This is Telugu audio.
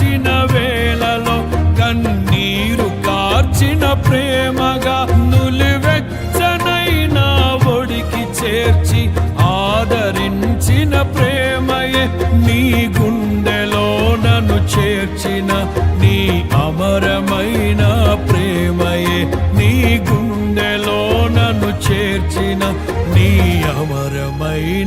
గాయపరచిన వేళలో కన్నీరు కార్చిన ప్రేమగా నులివెచ్చనైన ఒడికి చేర్చి ఆదరించిన ప్రేమయే నీ గుండెలో నన్ను చేర్చిన నీ అమరమైన ప్రేమయే నీ గుండెలో నన్ను చేర్చిన నీ అమరమైన